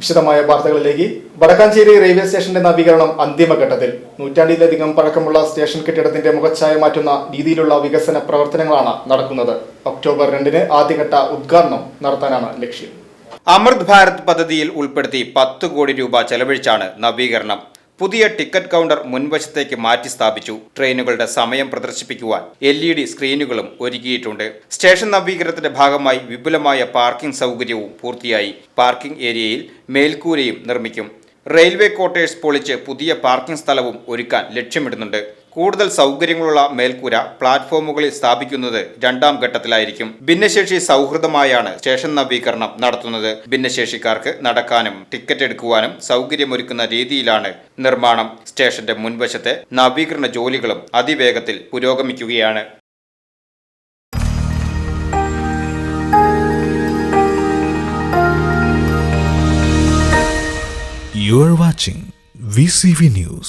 വിശദമായ വാർത്തകളിലേക്ക് വടക്കാഞ്ചേരി റെയിൽവേ സ്റ്റേഷന്റെ നവീകരണം അന്തിമഘട്ടത്തിൽ നൂറ്റാണ്ടിലധികം പഴക്കമുള്ള സ്റ്റേഷൻ കെട്ടിടത്തിന്റെ മുഖച്ഛായ മാറ്റുന്ന രീതിയിലുള്ള വികസന പ്രവർത്തനങ്ങളാണ് നടക്കുന്നത്. ഒക്ടോബർ രണ്ടിന് ആദ്യഘട്ട ഉദ്ഘാടനം നടത്താനാണ് ലക്ഷ്യം. അമൃത് ഭാരത് പദ്ധതിയിൽ ഉൾപ്പെടുത്തി പത്ത് കോടി രൂപ ചെലവഴിച്ചാണ് നവീകരണം. പുതിയ ടിക്കറ്റ് കൗണ്ടർ മുൻവശത്തേക്ക് മാറ്റി സ്ഥാപിച്ചു. ട്രെയിനുകളുടെ സമയം പ്രദർശിപ്പിക്കുവാൻ എൽ ഇ ഡി സ്ക്രീനുകളും ഒരുക്കിയിട്ടുണ്ട്. സ്റ്റേഷൻ നവീകരണത്തിന്റെ ഭാഗമായി വിപുലമായ പാർക്കിംഗ് സൗകര്യവും പൂർത്തിയായി. പാർക്കിംഗ് ഏരിയയിൽ മേൽക്കൂരയും നിർമ്മിക്കും. റെയിൽവേ ക്വാർട്ടേഴ്സ് പൊളിച്ച് പുതിയ പാർക്കിംഗ് സ്ഥലവും ഒരുക്കാൻ ലക്ഷ്യമിടുന്നുണ്ട്. കൂടുതൽ സൗകര്യങ്ങളുള്ള മേൽക്കൂര പ്ലാറ്റ്ഫോമുകളിൽ സ്ഥാപിക്കുന്നത് രണ്ടാം ഘട്ടത്തിലായിരിക്കും. ഭിന്നശേഷി സൗഹൃദമായാണ് സ്റ്റേഷൻ നവീകരണം നടത്തുന്നത്. ഭിന്നശേഷിക്കാർക്ക് നടക്കാനും ടിക്കറ്റ് എടുക്കുവാനും സൗകര്യമൊരുക്കുന്ന രീതിയിലാണ് നിർമ്മാണം. സ്റ്റേഷന്റെ മുൻവശത്തെ നവീകരണ ജോലികളും അതിവേഗത്തിൽ പുരോഗമിക്കുകയാണ്. You watching VCV News.